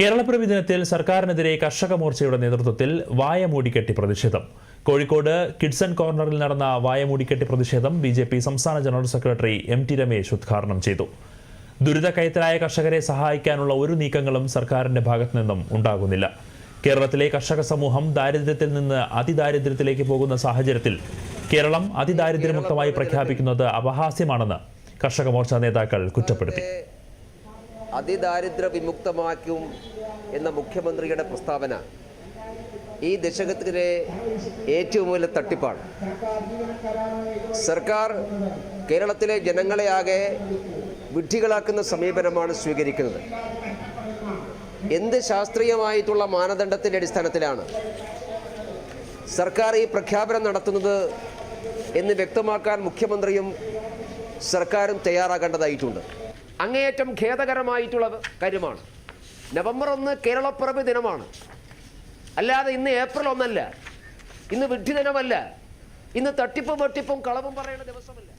കേരളപ്പിറവി ദിനത്തിൽ സർക്കാരിനെതിരെ കർഷക മോർച്ചയുടെ നേതൃത്വത്തിൽ വായമൂടിക്കെട്ടി പ്രതിഷേധം. കോഴിക്കോട് കിഡ്സൺ കോർണറിൽ നടന്ന വായമൂടിക്കെട്ടി പ്രതിഷേധം ബി ജെ പി സംസ്ഥാന general secretary M T Ramesh ഉദ്ഘാടനം ചെയ്തു. ദുരിതക്കയത്തിലായ കർഷകരെ സഹായിക്കാനുള്ള ഒരു നീക്കങ്ങളും സർക്കാരിന്റെ ഭാഗത്തു നിന്നും ഉണ്ടാകുന്നില്ല. കേരളത്തിലെ കർഷക സമൂഹം ദാരിദ്ര്യത്തിൽ നിന്ന് അതിദാരിദ്ര്യത്തിലേക്ക് പോകുന്ന സാഹചര്യത്തിൽ കേരളം അതിദാരിദ്ര്യമുക്തമായി പ്രഖ്യാപിക്കുന്നത് അപഹാസ്യമാണെന്ന് കർഷക മോർച്ച നേതാക്കൾ കുറ്റപ്പെടുത്തി. അതിദാരിദ്ര്യ വിമുക്തമാക്കും എന്ന മുഖ്യമന്ത്രിയുടെ പ്രസ്താവന ഈ ദശകത്തിലെ ഏറ്റവും വലിയ തട്ടിപ്പാണ്. സർക്കാർ കേരളത്തിലെ ജനങ്ങളെ ആകെ വിഡ്ഢികളാക്കുന്ന സമീപനമാണ് സ്വീകരിക്കുന്നത്. എന്ത് ശാസ്ത്രീയമായിട്ടുള്ള മാനദണ്ഡത്തിന്റെ അടിസ്ഥാനത്തിലാണ് സർക്കാർ ഈ പ്രഖ്യാപനം നടത്തുന്നത് എന്ന് വ്യക്തമാക്കാൻ മുഖ്യമന്ത്രിയും സർക്കാരും തയ്യാറാകേണ്ടതായിട്ടുണ്ട്. അങ്ങേയറ്റം ഖേദകരമായിട്ടുള്ള കാര്യമാണ്. നവംബർ ഒന്ന് കേരളപ്പിറവി ദിനമാണ്. അല്ലാതെ ഇന്ന് ഏപ്രിൽ ഒന്നല്ല. ഇന്ന് വിഡ്ഢി ദിനമല്ല ഇന്ന് തട്ടിപ്പും വെട്ടിപ്പും കളവും പറയുന്ന ദിവസമല്ല.